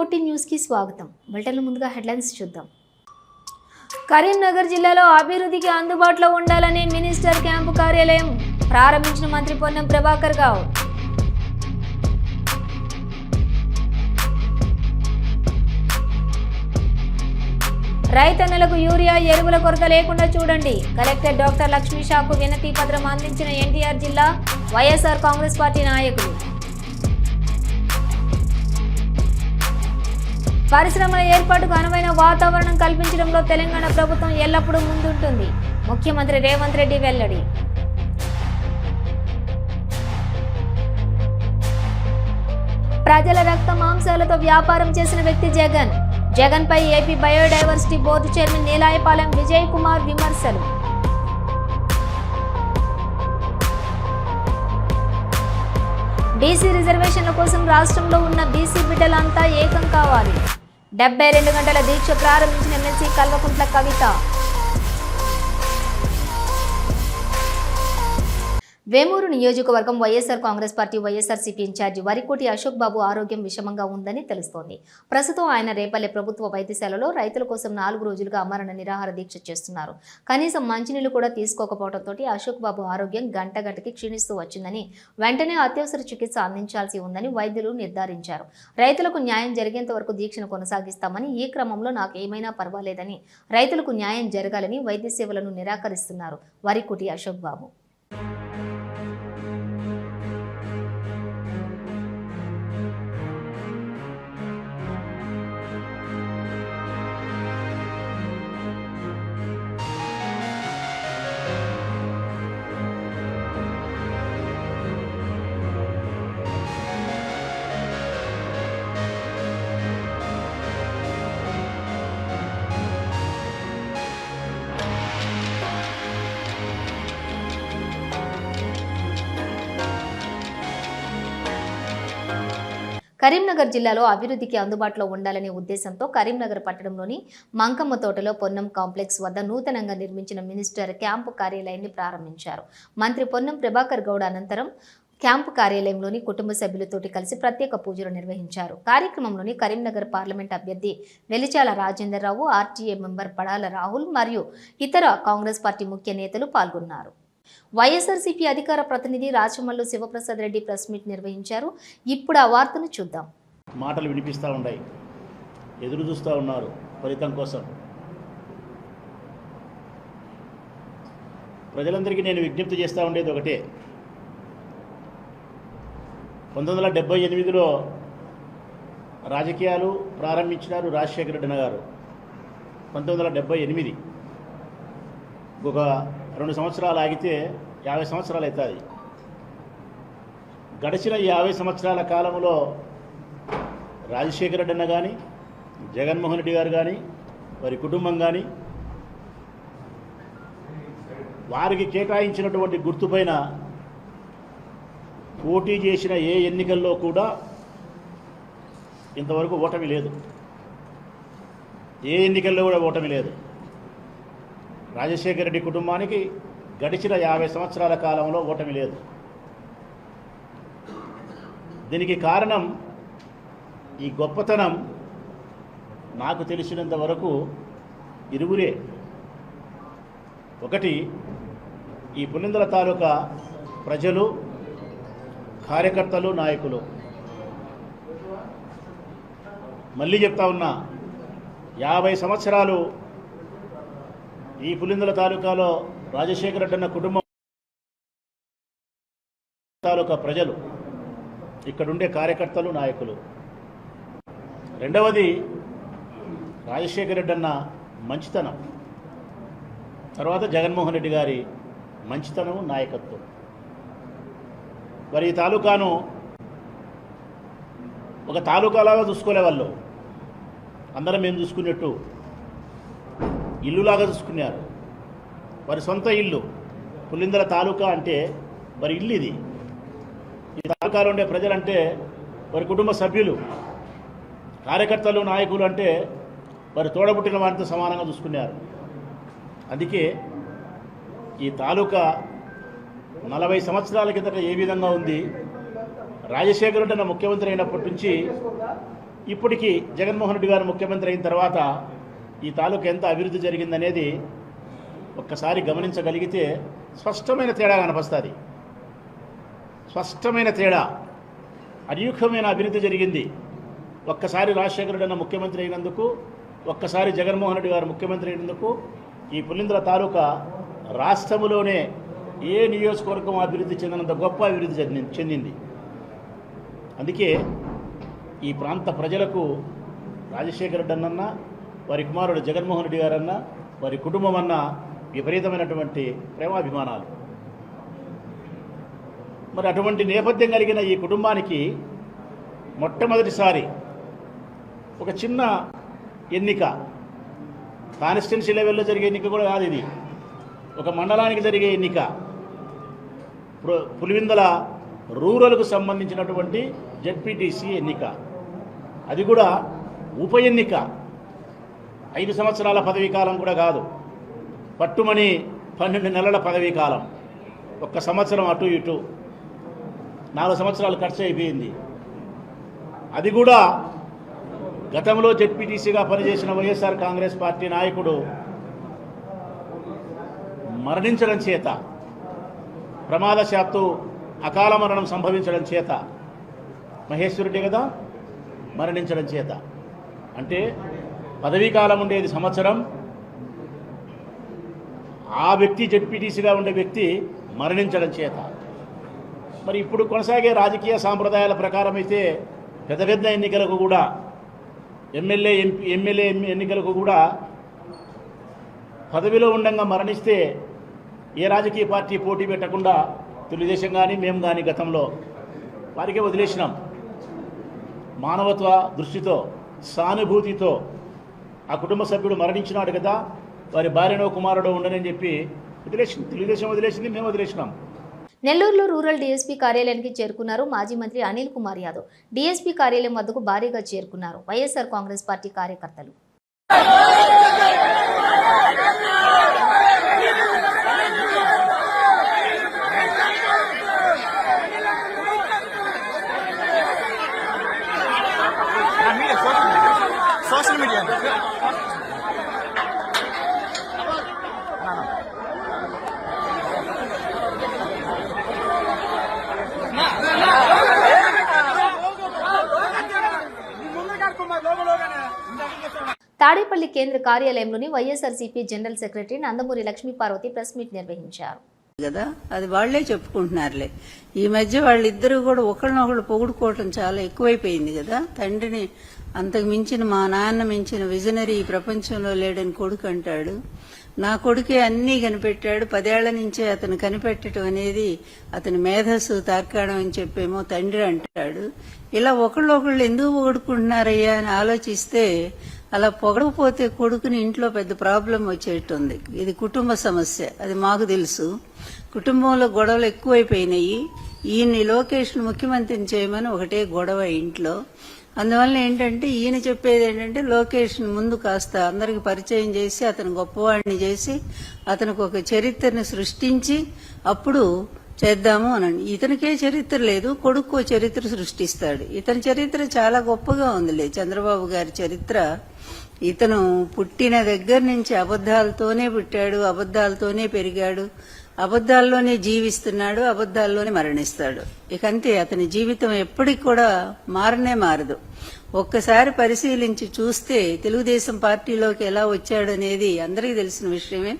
Fourteen న్యూస్కి స్వాగతం. బులెటిన్ల ముందుగా హెడ్లైన్స్ చూద్దాం. కరీంనగర్ జిల్లాలో అభివృద్ధికి అందుబాటులో ఉండాలని మినిస్టర్ క్యాంపు కార్యాలయం ప్రారంభించిన మంత్రి పొన్నం ప్రభాకర్ గౌడ్. రైతన్నలకు యూరియా ఎరువుల కొరత లేకుండా చూడండి. కలెక్టర్ డాక్టర్ లక్ష్మీ షాకు వినతి పత్రం అందించిన ఎన్టీఆర్ జిల్లా వైఎస్ఆర్ కాంగ్రెస్ పార్టీ నాయకులు. పరిశ్రమల ఏర్పాటుకు అనువైన వాతావరణం కల్పించడంలో తెలంగాణ ప్రభుత్వం ఎల్లప్పుడూ ముందుంటుంది. ముఖ్యమంత్రి రేవంత్ రెడ్డి వెల్లడి. ప్రజల రక్త మాంసాలతో వ్యాపారం చేసిన వ్యక్తి జగన్. జగన్ పై AP biodiversity board chairman Neelayapalem Vijay Kumar విమర్శలు. బీసీ రిజర్వేషన్ల కోసం రాష్ట్రంలో ఉన్న బీసీ బిడ్డలంతా ఏకం కావాలి. డెబ్బై రెండు గంటల దీక్ష ప్రారంభించిన ఎమ్మెల్సీ కల్వకుంట్ల కవిత. వేమూరు నియోజకవర్గం YSR Congress party YSRCP in charge Varikoti Ashok Babu ఆరోగ్యం విషమంగా ఉందని తెలుస్తోంది. ప్రస్తుతం ఆయన రేపల్లె ప్రభుత్వ వైద్యశాలలో రైతుల కోసం నాలుగు రోజులుగా అమరణ నిరాహార దీక్ష చేస్తున్నారు. కనీసం మంచినీళ్ళు కూడా తీసుకోకపోవడంతో అశోక్ బాబు ఆరోగ్యం గంట గంటకి క్షీణిస్తూ వచ్చిందని వెంటనే అత్యవసర చికిత్స అందించాల్సి ఉందని వైద్యులు నిర్ధారించారు. రైతులకు న్యాయం జరిగేంత వరకు దీక్షను కొనసాగిస్తామని ఈ క్రమంలో నాకు ఏమైనా పర్వాలేదని రైతులకు న్యాయం జరగాలని వైద్య సేవలను నిరాకరిస్తున్నారు వరికుటి అశోక్ బాబు. కరీంనగర్ జిల్లాలో అభివృద్ధికి అందుబాటులో ఉండాలనే ఉద్దేశంతో కరీంనగర్ పట్టణంలోని మంకమ్మ తోటలో పొన్నం కాంప్లెక్స్ వద్ద నూతనంగా నిర్మించిన మినిస్టర్ క్యాంపు కార్యాలయాన్ని ప్రారంభించారు. మంత్రి పొన్నం ప్రభాకర్ గౌడ్ అనంతరం క్యాంపు కార్యాలయంలోని కుటుంబ సభ్యులతోటి కలిసి ప్రత్యేక పూజలు నిర్వహించారు. కార్యక్రమంలోని కరీంనగర్ పార్లమెంట్ అభ్యర్థి వెలిచాల రాజేందర్ రావు ఆర్టీఏ మెంబర్ పడాల రాహుల్ మరియు ఇతర కాంగ్రెస్ పార్టీ ముఖ్య నేతలు పాల్గొన్నారు. వైఎస్ఆర్సీపీ అధికార ప్రతినిధి రాచమల్లు శివప్రసాద్ రెడ్డి ప్రెస్ మీట్ నిర్వహించారు. ఇప్పుడు ఆ వార్తను చూద్దాం. మాటలు వినిపిస్తూ ఉన్నాయి. ఎదురు చూస్తూ ఉన్నారు. ఫలితం కోసం. ప్రజలందరికీ నేను విజ్ఞప్తి చేస్తూ ఉండేది ఒకటే. పంతొమ్మిది వందల డెబ్బై ఎనిమిదిలో రాజకీయాలు ప్రారంభించినారు రాజశేఖర రెడ్డి గారు పంతొమ్మిది వందల డెబ్బై ఎనిమిది. ఒక రెండు సంవత్సరాలు ఆగితే యాభై సంవత్సరాలు అవుతుంది గడిచిన యాభై సంవత్సరాల కాలంలో రాజశేఖర రెడ్డి అన్న కానీ జగన్మోహన్ రెడ్డి గారు కానీ వారి కుటుంబం కానీ వారికి కేటాయించినటువంటి గుర్తుపైన పోటీ చేసిన ఏ ఎన్నికల్లో కూడా ఇంతవరకు ఓటమి లేదు. ఏ ఎన్నికల్లో కూడా ఓటమి లేదు. రాజశేఖర రెడ్డి కుటుంబానికి గడిచిన యాభై సంవత్సరాల కాలంలో ఓటమి లేదు. దీనికి కారణం ఈ గొప్పతనం నాకు తెలిసినంత వరకు ఇరువురే. ఒకటి ఈ పులిందల తాలూకా ప్రజలు కార్యకర్తలు నాయకులు. మళ్ళీ చెప్తా ఉన్నా యాభై సంవత్సరాలు ఈ పులిందల తాలూకాలో రాజశేఖర రెడ్డి అన్న కుటుంబం తాలూకా ప్రజలు ఇక్కడుండే కార్యకర్తలు నాయకులు. రెండవది రాజశేఖర రెడ్డి అన్న మంచితనం. తర్వాత జగన్మోహన్ రెడ్డి గారి మంచితనం నాయకత్వం. మరి ఈ తాలూకాను ఒక తాలూకాలాగా చూసుకోలే వాళ్ళు. అందరం మేము చూసుకున్నట్టు ఇల్లులాగా చూసుకున్నారు. వారి సొంత ఇల్లు. పులిందల తాలూకా అంటే వారి ఇల్లు ఇది ఈ తాలూకాలో ఉండే ప్రజలంటే వారి కుటుంబ సభ్యులు కార్యకర్తలు నాయకులు అంటే వారి తోడబుట్టిన వారితో సమానంగా చూసుకున్నారు. అందుకే ఈ తాలూకా నలభై సంవత్సరాల కిందట ఏ విధంగా ఉంది? రాజశేఖర్ రెడ్డి ముఖ్యమంత్రి అయినప్పటి నుంచి ఇప్పటికీ జగన్మోహన్ రెడ్డి గారు ముఖ్యమంత్రి అయిన తర్వాత ఈ తాలూకు ఎంత అభివృద్ధి జరిగిందనేది ఒక్కసారి గమనించగలిగితే స్పష్టమైన తేడా కనపస్తుంది. స్పష్టమైన తేడా. అనూహ్యమైన అభివృద్ధి జరిగింది. ఒక్కసారి రాజశేఖర రెడ్డి అన్న ముఖ్యమంత్రి అయినందుకు ఒక్కసారి జగన్మోహన్ రెడ్డి గారు ముఖ్యమంత్రి అయినందుకు ఈ పులింద్ర తాలూకా రాష్ట్రములోనే ఏ నియోజకవర్గం అభివృద్ధి చెందినంత గొప్ప అభివృద్ధి చెంది- చెందింది. అందుకే ఈ ప్రాంత ప్రజలకు రాజశేఖర రెడ్డి అన్న వారి కుమారుడు జగన్మోహన్ రెడ్డి గారన్న వారి కుటుంబం అన్న విపరీతమైనటువంటి ప్రేమాభిమానాలు. మరి అటువంటి నేపథ్యం కలిగిన ఈ కుటుంబానికి మొట్టమొదటిసారి ఒక చిన్న ఎన్నిక కాన్స్టిట్యున్సీ లెవెల్లో జరిగే ఎన్నిక కూడా కాదు ఇది. ఒక మండలానికి జరిగే ఎన్నిక పులివిందల రూరల్కు సంబంధించినటువంటి జెడ్పీటీసీ ఎన్నిక. అది కూడా ఉప ఎన్నిక. ఐదు సంవత్సరాల పదవీ కాలం కూడా కాదు. పట్టుమని పన్నెండు నెలల పదవీ కాలం. ఒక్క సంవత్సరం అటు ఇటు. నాలుగు సంవత్సరాలు ఖర్చు అయిపోయింది. అది కూడా గతంలో జెడ్పీటీసీగా పనిచేసిన వైఎస్ఆర్ కాంగ్రెస్ పార్టీ నాయకుడు మరణించడం చేత ప్రమాదశాత్తు అకాల మరణం సంభవించడం చేత మహేశ్వరుడే కదా? మరణించడం చేత. అంటే పదవీ కాలం ఉండేది సంవత్సరం. ఆ వ్యక్తి జడ్పీటీసీగా ఉండే వ్యక్తి మరణించడం చేత. మరి ఇప్పుడు కొనసాగే రాజకీయ సాంప్రదాయాల ప్రకారం అయితే పెద్ద పెద్ద ఎన్నికలకు కూడా ఎమ్మెల్యే ఎంపీ ఎమ్మెల్యే ఎన్నికలకు కూడా పదవిలో ఉండంగా మరణిస్తే ఏ రాజకీయ పార్టీ పోటీ పెట్టకుండా తెలుగుదేశం కానీ మేము కానీ గతంలో వారికే వదిలేసినాం. మానవత్వ దృష్టితో సానుభూతితో ఆ కుటుంబ సభ్యుడు మరణించినాడు కదా వారి భార్యనో కుమారుడో ఉండనని చెప్పి వదిలేసింది తెలుగుదేశం వదిలేసింది మేము వదిలేసినాం. నెల్లూరులో రూరల్ డీఎస్పీ కార్యాలయానికి చేరుకున్నారు మాజీ మంత్రి అనిల్ కుమార్ యాదవ్. డీఎస్పీ కార్యాలయం వద్దకు భారీగా చేరుకున్నారు వైఎస్ఆర్ కాంగ్రెస్ పార్టీ కార్యకర్తలు. సోషల్ మీడియా తాడేపల్లి కేంద్ర కార్యాలయంలోని YSRCP general secretary Nandamuri Lakshmi Parvathi press meet నిర్వహించారు. కదా? అది వాళ్ళే చెప్పుకుంటున్నారులే. ఈ మధ్య వాళ్ళిద్దరూ కూడా ఒకరినొకరు పొగుడుకోవటం చాలా ఎక్కువైపోయింది కదా? తండ్రిని అంతకు మించిన మా నాన్న మించిన విజనరీ ఈ ప్రపంచంలో లేడని కొడుకు అంటాడు. నా కొడుకే అన్నీ కనిపెట్టాడు. పదేళ్ళ నుంచే అతను కనిపెట్టడం అనేది అతని మేధస్సు తార్కాణం అని చెప్పేమో తండ్రి అంటాడు. ఇలా ఒకళ్ళు ఒకళ్ళు ఎందుకు పొగుడుకుంటున్నారయ్యా అని ఆలోచిస్తే అలా పొగడకపోతే కొడుకుని ఇంట్లో పెద్ద ప్రాబ్లం వచ్చేటుంది ఇది కుటుంబ సమస్య. అది మాకు తెలుసు. కుటుంబంలో గొడవలు ఎక్కువైపోయినాయి. ఈయన్ని లోకేష్ను ముఖ్యమంత్రిని చేయమని ఒకటే గొడవ ఇంట్లో. అందువల్ల ఏంటంటే ఈయన చెప్పేది ఏంటంటే లోకేష్ ముందు కాస్త అందరికి పరిచయం చేసి అతను గొప్పవాడిని చేసి అతనికి ఒక చరిత్రని సృష్టించి అప్పుడు చేద్దాము అనండి ఇతనికే చరిత్ర లేదు కొడుకు చరిత్ర సృష్టిస్తాడు. ఇతని చరిత్ర చాలా గొప్పగా ఉందిలే. చంద్రబాబు గారి చరిత్ర ఇతను పుట్టిన దగ్గర నుంచి అబద్ధాలతోనే పుట్టాడు అబద్ధాలతోనే పెరిగాడు. అబద్ధాల్లోనే జీవిస్తున్నాడు అబద్ధాల్లోనే మరణిస్తాడు. ఇక అంతే అతని జీవితం ఎప్పటికి కూడా మారనే మారదు. ఒక్కసారి పరిశీలించి చూస్తే తెలుగుదేశం పార్టీలోకి ఎలా వచ్చాడనేది అందరికీ తెలిసిన విషయమే.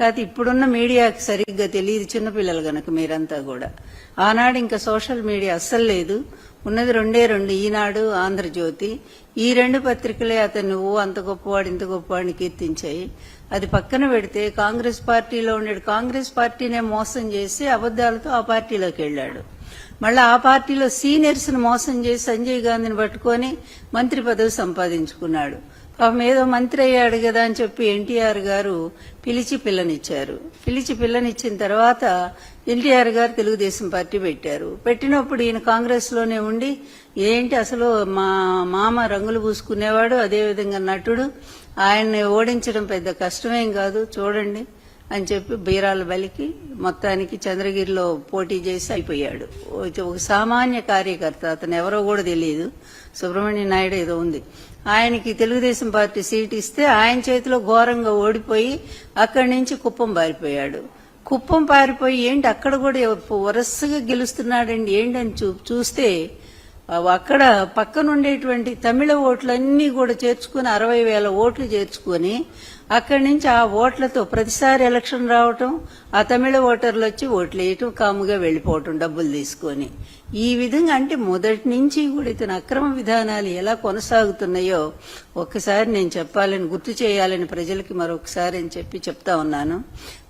కాదు ఇప్పుడున్న మీడియాకి సరిగ్గా తెలియదు చిన్నపిల్లలు గనక మీరంతా కూడా. ఆనాడు ఇంకా సోషల్ మీడియా అస్సలు లేదు. ఉన్నది రెండే రెండు ఈనాడు ఆంధ్రజ్యోతి. ఈ రెండు పత్రికలే అతను నువ్వు అంత గొప్పవాడు ఇంత గొప్పవాడిని కీర్తించాయి. అది పక్కన పెడితే కాంగ్రెస్ పార్టీలో ఉండే కాంగ్రెస్ పార్టీనే మోసం చేసి అబద్దాలతో ఆ పార్టీలోకి వెళ్ళాడు. మళ్ళీ ఆ పార్టీలో సీనియర్స్ను మోసం చేసి సంజయ్ గాంధీని పట్టుకొని మంత్రి పదవి సంపాదించుకున్నాడు. పాపం ఏదో మంత్రి అయ్యాడు కదా అని చెప్పి ఎన్టీఆర్ గారు పిలిచి పిల్లనిచ్చారు. పిలిచి పిల్లనిచ్చిన తర్వాత ఎన్టీఆర్ గారు తెలుగుదేశం పార్టీ పెట్టారు. పెట్టినప్పుడు ఈయన కాంగ్రెస్లోనే ఉండి ఏంటి అసలు మా మామ రంగులు పూసుకునేవాడు అదేవిధంగా నటుడు ఆయన్ని ఓడించడం పెద్ద కష్టమేం కాదు చూడండి అని చెప్పి బీరాల బలికి మొత్తానికి చంద్రగిరిలో పోటీ చేసి అయిపోయాడు. ఒక సామాన్య కార్యకర్త అతను ఎవరో కూడా తెలియదు సుబ్రహ్మణ్య నాయుడు ఏదో ఉంది. ఆయనకి తెలుగుదేశం పార్టీ సీట్ ఇస్తే ఆయన చేతిలో ఘోరంగా ఓడిపోయి అక్కడి నుంచి కుప్పం పారిపోయాడు. కుప్పం పారిపోయి ఏంటి అక్కడ కూడా వరుసగా గెలుస్తున్నాడండి ఏంటి అని చూ చూస్తే అక్కడ పక్కనుండేటువంటి తమిళ ఓట్లన్నీ కూడా చేర్చుకుని అరవై వేల ఓట్లు చేర్చుకొని అక్కడి నుంచి ఆ ఓట్లతో ప్రతిసారి ఎలక్షన్ రావటం ఆ తమిళ ఓటర్లు వచ్చి ఓట్లు వేయటం కాముగా వెళ్ళిపోవటం డబ్బులు తీసుకొని. ఈ విధంగా అంటే మొదటి నుంచి కూడా ఇతని అక్రమ విధానాలు ఎలా కొనసాగుతున్నాయో ఒక్కసారి నేను చెప్పాలని గుర్తు చేయాలని ప్రజలకి మరొకసారి అని చెప్పి చెప్తా ఉన్నాను.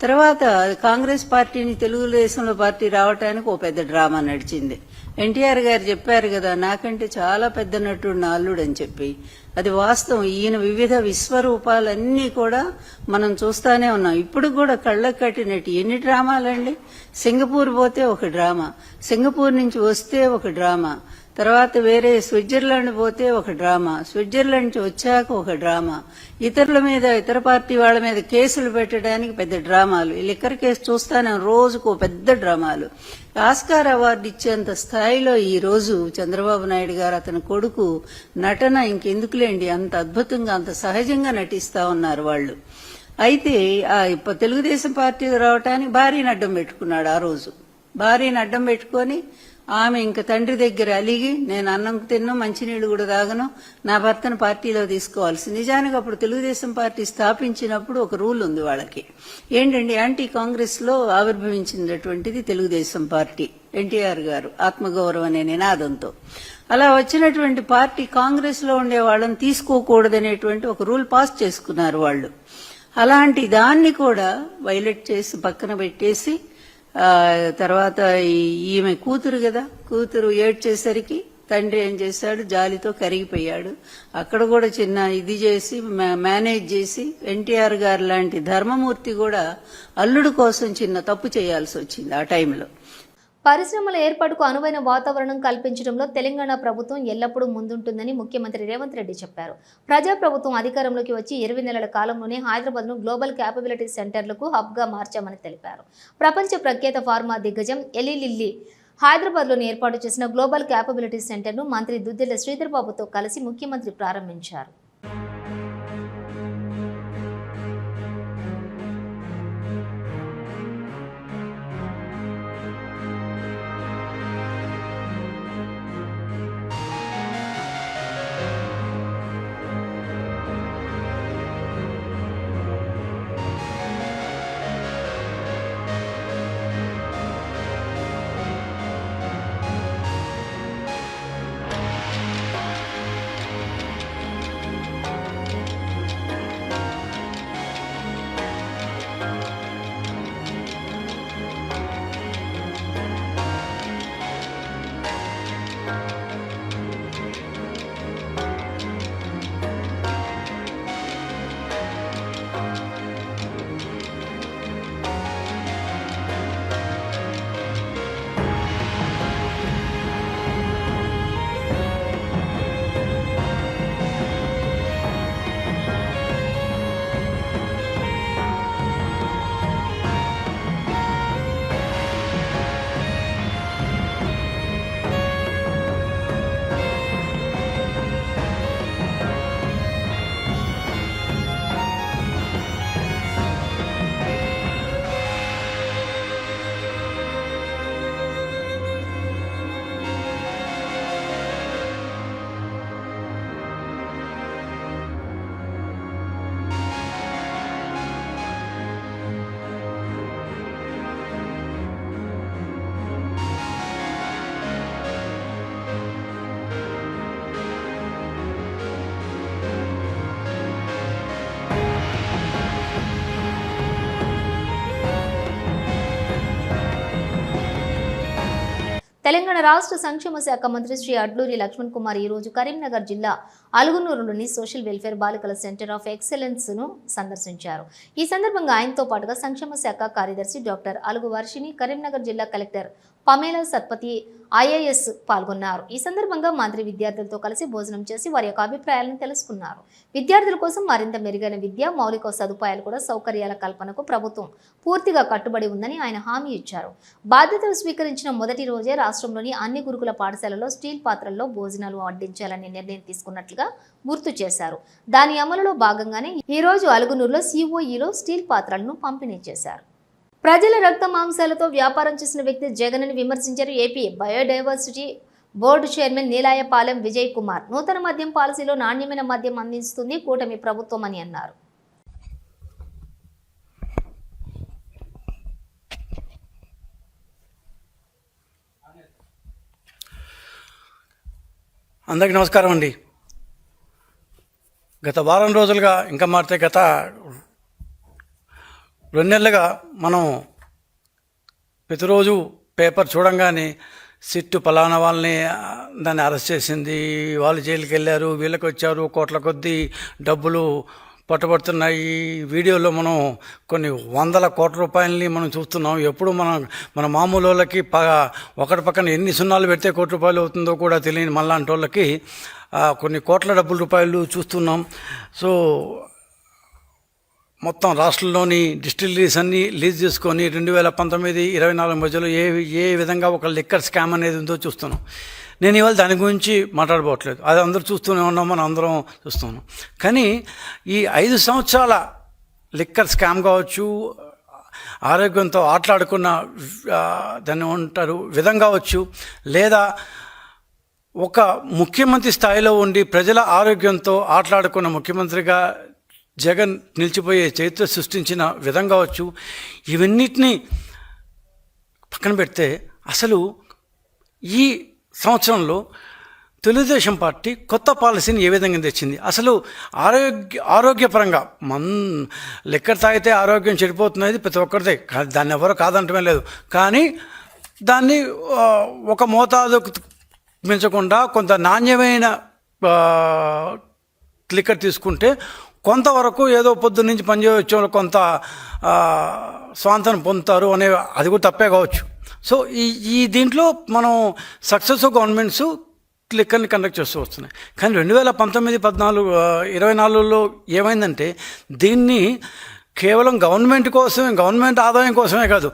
తర్వాత కాంగ్రెస్ పార్టీని తెలుగుదేశంలో పార్టీ రావటానికి ఓ పెద్ద డ్రామా నడిచింది. ఎన్టీఆర్ గారు చెప్పారు కదా నాకంటే చాలా పెద్ద నటుడు నా అల్లుడు అని చెప్పి. అది వాస్తవం. ఈయన వివిధ విశ్వరూపాలన్నీ కూడా మనం చూస్తానే ఉన్నాం. ఇప్పుడు కూడా కళ్ళకు కట్టినట్టు ఎన్ని డ్రామాలండి? సింగపూర్ పోతే ఒక డ్రామా. సింగపూర్ నుంచి వస్తే ఒక డ్రామా. తర్వాత వేరే స్విట్జర్లాండ్ పోతే ఒక డ్రామా. స్విట్జర్లాండ్ వచ్చాక ఒక డ్రామా. ఇతరుల మీద ఇతర పార్టీ వాళ్ళ మీద కేసులు పెట్టడానికి పెద్ద డ్రామాలు. ఈ లిక్కర్ కేసు చూస్తానే రోజుకు పెద్ద డ్రామాలు. ఆస్కార్ అవార్డు ఇచ్చేంత స్థాయిలో ఈ రోజు చంద్రబాబు నాయుడు గారు అతని కొడుకు నటన ఇంకెందుకులేండి? అంత అద్భుతంగా అంత సహజంగా నటిస్తా ఉన్నారు వాళ్ళు. అయితే ఆ ఇప్ప- తెలుగుదేశం పార్టీకి రావటానికి భారీ అడ్డం పెట్టుకున్నాడు ఆ రోజు. భారీని అడ్డం పెట్టుకొని ఆమె ఇంక తండ్రి దగ్గర అలిగి నేను అన్నం తిన్ను మంచినీళ్ళు కూడా తాగను నా భర్తను పార్టీలో తీసుకోవాల్సి నిజానికి అప్పుడు తెలుగుదేశం పార్టీ స్థాపించినప్పుడు ఒక రూల్ ఉంది వాళ్ళకి. ఏంటండి యాంటీ కాంగ్రెస్లో ఆవిర్భవించినటువంటిది తెలుగుదేశం పార్టీ ఎన్టీఆర్ గారు ఆత్మగౌరవం అనే నినాదంతో. అలా వచ్చినటువంటి పార్టీ కాంగ్రెస్లో ఉండే వాళ్ళని తీసుకోకూడదనేటువంటి ఒక రూల్ పాస్ చేసుకున్నారు వాళ్ళు. అలాంటి దాన్ని కూడా వైలెట్ చేసి పక్కన పెట్టేసి తర్వాత ఈ- ఈమె కూతురు కదా కూతురు ఏడ్చేసరికి తండ్రి ఏం చేశాడు? జాలితో కరిగిపోయాడు. అక్కడ కూడా చిన్న ఇది చేసి మేనేజ్ చేసి ఎన్టీఆర్ గారు లాంటి ధర్మమూర్తి కూడా అల్లుడు కోసం చిన్న తప్పు చేయాల్సి వచ్చింది ఆ టైంలో. పరిశ్రమల ఏర్పాటుకు అనువైన వాతావరణం కల్పించడంలో తెలంగాణ ప్రభుత్వం ఎల్లప్పుడూ ముందుంటుందని ముఖ్యమంత్రి రేవంత్ రెడ్డి చెప్పారు. ప్రజా ప్రభుత్వం అధికారంలోకి వచ్చి ఇరవై నెలల కాలంలోనే హైదరాబాద్ను గ్లోబల్ క్యాపబిలిటీ సెంటర్లకు హబ్గా మార్చామని తెలిపారు. ప్రపంచ ప్రఖ్యాత ఫార్మా దిగ్గజం ఎలిలిల్లి హైదరాబాద్లోని ఏర్పాటు చేసిన గ్లోబల్ క్యాపబిలిటీ సెంటర్ను మంత్రి దుద్దిల శ్రీధర్బాబుతో కలిసి ముఖ్యమంత్రి ప్రారంభించారు. తెలంగాణ రాష్ట్ర సంక్షేమ శాఖ మంత్రి శ్రీ అడ్లూరి లక్ష్మణ్ కుమార్ ఈ రోజు కరీంనగర్ జిల్లా అలుగునూరులోని సోషల్ వెల్ఫేర్ బాలికల సెంటర్ ఆఫ్ ఎక్సలెన్స్ను సందర్శించారు. ఈ సందర్భంగా ఆయనతో పాటుగా సంక్షేమ శాఖ కార్యదర్శి డాక్టర్ అలుగు వర్షిని కరీంనగర్ జిల్లా కలెక్టర్ పమేలా సత్పతి ఐఏఎస్ పాల్గొన్నారు. ఈ సందర్భంగా మంత్రి విద్యార్థులతో కలిసి భోజనం చేసి వారి యొక్క అభిప్రాయాలను తెలుసుకున్నారు. విద్యార్థుల కోసం మరింత మెరుగైన విద్య మౌలిక సదుపాయాలు కూడా సౌకర్యాల కల్పనకు ప్రభుత్వం పూర్తిగా కట్టుబడి ఉందని ఆయన హామీ ఇచ్చారు. బాధ్యతలు స్వీకరించిన మొదటి రోజే రాష్ట్రంలోని అన్ని గురుకుల పాఠశాలలో స్టీల్ పాత్రల్లో భోజనాలు వడ్డించాలని నిర్ణయం తీసుకున్నట్లుగా గుర్తు చేశారు. దాని అమలులో భాగంగానే ఈ రోజు అలుగునూరులో సిఓఈలో స్టీల్ పాత్రలను పంపిణీ చేశారు. ప్రజల రక్త మాంసాలతో వ్యాపారం చేసిన వ్యక్తి జగన్ విమర్శించారు AP biodiversity board chairman Neelayapalem Vijay Kumar. నూతన మద్యం పాలసీలో నాణ్యమైన మద్యం అందిస్తుంది కూటమి ప్రభుత్వం అని అన్నారు. అందరికీ నమస్కారం అండి. గత వారం రోజులుగా ఇంకా మారితే గత రెండు నెలలుగా మనం ప్రతిరోజు పేపర్ చూడంగానే సిట్టు పలానా వాళ్ళని దాన్ని అరెస్ట్ చేసింది వాళ్ళు జైలుకి వెళ్ళారు వీళ్ళకి వచ్చారు కోట్ల కొద్దీ డబ్బులు పట్టుబడుతున్నాయి. వీడియోలో మనం కొన్ని వందల కోట్ల రూపాయలని మనం చూస్తున్నాం. ఎప్పుడు మనం మన మామూలు వాళ్ళకి ప ఒకటి పక్కన ఎన్ని సున్నాలు పెడితే కోటి రూపాయలు అవుతుందో కూడా తెలియని మళ్ళాంటి వాళ్ళకి కొన్ని కోట్ల డబ్బుల రూపాయలు చూస్తున్నాం. సో మొత్తం రాష్ట్రంలోని డిస్టిలరీస్ అన్ని లీజ్ చేసుకొని రెండు వేల పంతొమ్మిది ఇరవై నాలుగు మధ్యలో ఏ ఏ విధంగా ఒక లిక్కర్ స్కామ్ అనేది ఉందో చూస్తున్నాం. నేను ఇవాళ దాని గురించి మాట్లాడబోట్లేదు అది అందరూ చూస్తూనే ఉన్నాం మనం అందరం చూస్తున్నాం. కానీ ఈ ఐదు సంవత్సరాల లిక్కర్ స్కామ్ కావచ్చు ఆరోగ్యంతో ఆటలాడుకున్న దాన్ని ఉంటారు విధం కావచ్చు లేదా ఒక ముఖ్యమంత్రి స్థాయిలో ఉండి ప్రజల ఆరోగ్యంతో ఆటలాడుకున్న ముఖ్యమంత్రిగా జగన్ నిలిచిపోయే చరిత్ర సృష్టించిన విధం కావచ్చు ఇవన్నిటినీ పక్కన పెడితే అసలు ఈ సంవత్సరంలో తెలుగుదేశం పార్టీ కొత్త పాలసీని ఏ విధంగా తెచ్చింది? అసలు ఆరోగ్య ఆరోగ్యపరంగా మన్ లెక్కర్ తాగితే ఆరోగ్యం చెడిపోతున్నది ప్రతి ఒక్కరిదే. దాన్ని ఎవరు కాదంటమే లేదు. కానీ దాన్ని ఒక మోతాదు మించకుండా కొంత నాణ్యమైన లిక్కర్ తీసుకుంటే కొంతవరకు ఏదో పొద్దు నుంచి పనిచేయవచ్చు వాళ్ళు కొంత ఆ, స్వాంతనం పొందుతారు అనే అది కూడా తప్పే కావచ్చు. సో ఈ ఈ దీంట్లో మనం సక్సెస్ గవర్నమెంట్స్ లిక్కర్ని కండక్ట్ చేస్తూ వస్తున్నాయి. కానీ రెండు వేల పంతొమ్మిది పద్నాలుగు ఇరవై నాలుగులో ఏమైందంటే దీన్ని కేవలం గవర్నమెంట్ కోసమే గవర్నమెంట్ ఆదాయం కోసమే కాదు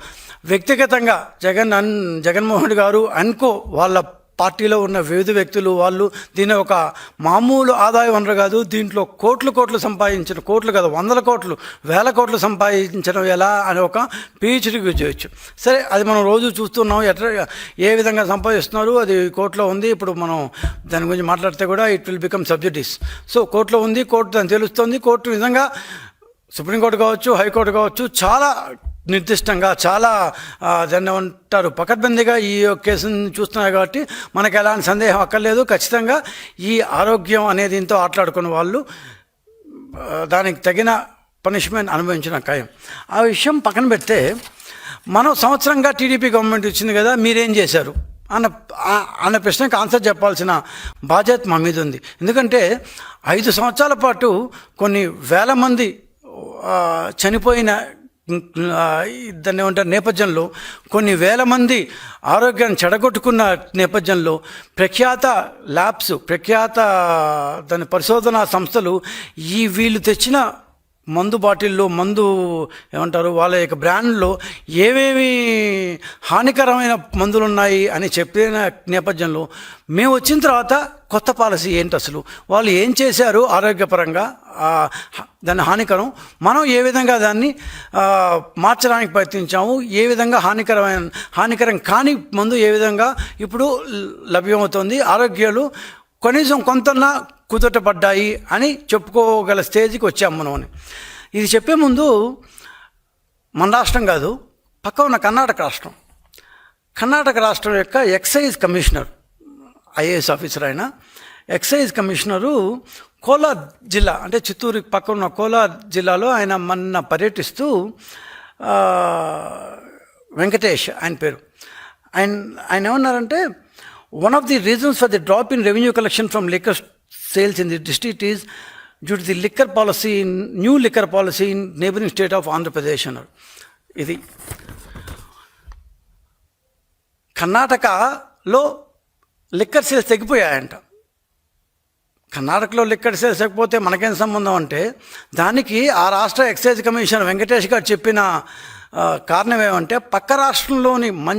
వ్యక్తిగతంగా జగన్ అన్ జగన్మోహన్ గారు అనుకో వాళ్ళ పార్టీలో ఉన్న వివిధ వ్యక్తులు వాళ్ళు దీన్ని ఒక మామూలు ఆదాయ వనరు కాదు దీంట్లో కోట్లు కోట్లు సంపాదించిన కోట్లు కాదు వందల కోట్లు వేల కోట్లు సంపాదించడం ఎలా అని ఒక పిహెచ్డి చేయొచ్చు. సరే అది మనం రోజు చూస్తున్నాం ఎట్లా ఏ విధంగా సంపాదిస్తున్నారు అది కోర్టులో ఉంది ఇప్పుడు మనం దాని గురించి మాట్లాడితే కూడా it will become sub judice so కోర్టులో ఉంది కోర్టు దాన్ని తెలుస్తుంది కోర్టు నిజంగా సుప్రీంకోర్టు కావచ్చు హైకోర్టు కావచ్చు చాలా నిర్దిష్టంగా చాలా ఆ, దాన్ని పకడ్బందీగా ఈ కేసుని చూస్తున్నారు కాబట్టి మనకు ఎలాంటి సందేహం అక్కర్లేదు. ఖచ్చితంగా ఈ ఆరోగ్యం అనే దీంతో ఆటలాడుకున్న వాళ్ళు దానికి తగిన పనిష్మెంట్ అనుభవించిన ఖాయం. ఆ విషయం పక్కన పెడితే మనం సంవత్సరంగా టీడీపీ గవర్నమెంట్ ఇచ్చింది కదా మీరేం చేశారు? అన్న అన్న ప్రశ్నకు ఆన్సర్ చెప్పాల్సిన బాధ్యత మా మీద ఉంది. ఎందుకంటే ఐదు సంవత్సరాల పాటు కొన్ని వేల మంది చనిపోయిన దాన్ని ఏమంటారు నేపథ్యంలో కొన్ని వేల మంది ఆరోగ్యాన్ని చెడగొట్టుకున్న నేపథ్యంలో ప్రఖ్యాత ల్యాబ్స్ ప్రఖ్యాత దాని పరిశోధనా సంస్థలు ఈ వీళ్ళు తెచ్చిన మందు బాటిల్లో మందు ఏమంటారు వాళ్ళ యొక్క బ్రాండ్లో ఏమేమి హానికరమైన మందులు ఉన్నాయి అని చెప్పిన నేపథ్యంలో మేము వచ్చిన తర్వాత కొత్త పాలసీ ఏంటి అసలు? వాళ్ళు ఏం చేశారు ఆరోగ్యపరంగా? దాన్ని దాని హానికరం. మనం ఏ విధంగా దాన్ని మార్చడానికి ప్రయత్నించాము? ఏ విధంగా హానికరమైన హానికరం కాని మందు ఏ విధంగా ఇప్పుడు లభ్యమవుతుంది? ఆరోగ్యాలు కనీసం కొంతన్నా కుదుటపడ్డాయి అని చెప్పుకోగల స్టేజ్కి వచ్చాము మనం అని. ఇది చెప్పే ముందు మన రాష్ట్రం కాదు పక్క ఉన్న కర్ణాటక రాష్ట్రం. కర్ణాటక రాష్ట్రం యొక్క ఎక్సైజ్ కమిషనర్ ఐఏఎస్ ఆఫీసర్ ఆయన. ఎక్సైజ్ కమిషనరు కోలార్ జిల్లా అంటే చిత్తూరు పక్క ఉన్న కోలార్ జిల్లాలో ఆయన మొన్న పర్యటిస్తూ వెంకటేష్ ఆయన పేరు. ఆయన ఆయన ఏమన్నారంటే one of the reasons for the drop in revenue collection from liquor sales in the district is due to the liquor policy in new liquor policy in neighbouring state of Andhra Pradesh అన్నారు ఇది కర్ణాటకలో liquor sales తగ్గిపోయాయంట కర్ణాటకలో liquor sales లేకపోతే మనకేం సంబంధం అంటే దానికి ఆ రాష్ట్ర ఎక్సైజ్ కమిషనర్ వెంకటేష్ గారు చెప్పిన కారణం ఏమంటే పక్క రాష్ట్రంలోని మం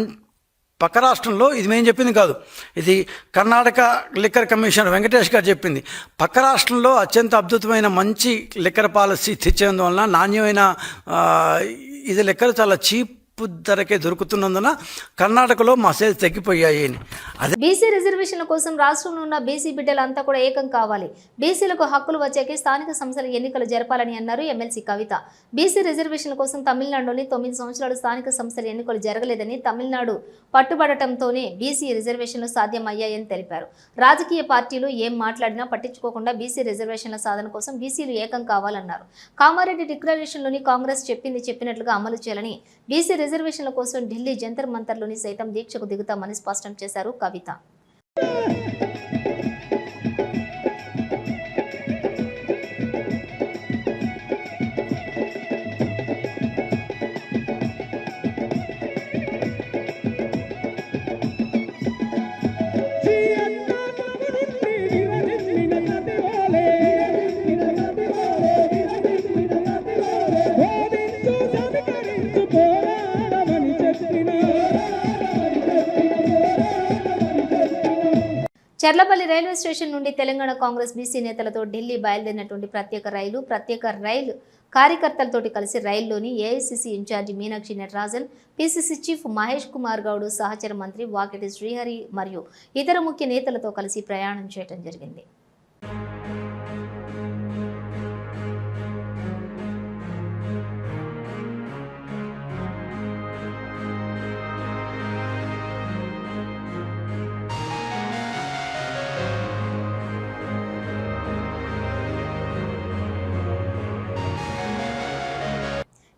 పక్క రాష్ట్రంలో ఇది మేము చెప్పింది కాదు. ఇది కర్ణాటక లిక్కర్ కమిషనర్ వెంకటేష్ గారు చెప్పింది. పక్క రాష్ట్రంలో అత్యంత అద్భుతమైన మంచి లిక్కర్ పాలసీ తెచ్చేందువలన నాణ్యమైన ఇది లిక్కర్ చాలా చీప్ ధరకే దొరుకుతున్నందున కర్ణాటకలో మా సేల్స్ తగ్గిపోయాయి అదే బీసీ రిజర్వేషన్ల కోసం రాష్ట్రంలో ఉన్న బీసీ బిడ్డలంతా కూడా ఏకం కావాలి. బీసీలకు హక్కులు వచ్చాకే స్థానిక సంస్థల ఎన్నికలు జరపాలని అన్నారు ఎమ్మెల్సీ కవిత. బీసీ రిజర్వేషన్ల కోసం తమిళనాడులోని తొమ్మిది సంవత్సరాలు స్థానిక సంస్థల ఎన్నికలు జరగలేదని తమిళనాడు పట్టుబడటంతోనే బీసీ రిజర్వేషన్లు సాధ్యమయ్యాయని తెలిపారు. రాజకీయ పార్టీలు ఏం మాట్లాడినా పట్టించుకోకుండా బీసీ రిజర్వేషన్ల సాధన కోసం బీసీలు ఏకం కావాలన్నారు. కామారెడ్డి డిక్లరేషన్లోని కాంగ్రెస్ చెప్పింది చెప్పినట్లుగా అమలు చేయాలని బీసీ రిజర్వేషన్ల కోసం ఢిల్లీ జంతర్ మంతర్లోని సైతం దీక్షకు దిగుతామని స్పష్టం చేశారు కవిత. చర్లపల్లి రైల్వే స్టేషన్ నుండి తెలంగాణ కాంగ్రెస్ బీసీ నేతలతో ఢిల్లీ బయలుదేరినటువంటి ప్రత్యేక రైలు ప్రత్యేక రైలు కార్యకర్తలతోటి కలిసి రైల్లోని AICC in charge Meenakshi Natarajan PCC chief Mahesh Kumar Goud సహచర మంత్రి వాకిటి శ్రీహరి మరియు ఇతర ముఖ్య నేతలతో కలిసి ప్రయాణం చేయడం జరిగింది.